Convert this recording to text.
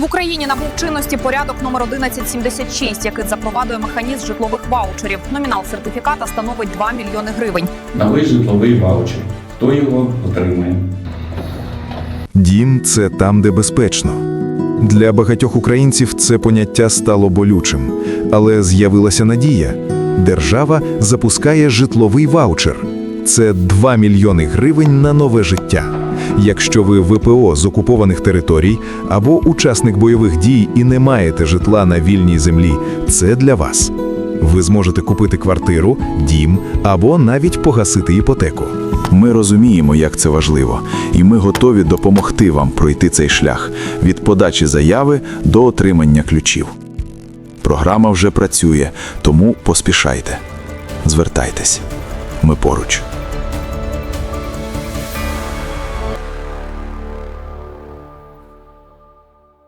В Україні набув чинності порядок номер 1176, який запровадує механізм житлових ваучерів. Номінал сертифіката становить 2 мільйони гривень. Новий житловий ваучер. Хто його отримає? Дім це там, де безпечно. Для багатьох українців це поняття стало болючим, але з'явилася надія. Держава запускає житловий ваучер. Це 2 мільйони гривень на нове життя. Якщо ви ВПО з окупованих територій або учасник бойових дій і не маєте житла на вільній землі, це для вас. Ви зможете купити квартиру, дім або навіть погасити іпотеку. Ми розуміємо, як це важливо, і ми готові допомогти вам пройти цей шлях від подачі заяви до отримання ключів. Програма вже працює, тому поспішайте. Звертайтесь. Ми поруч.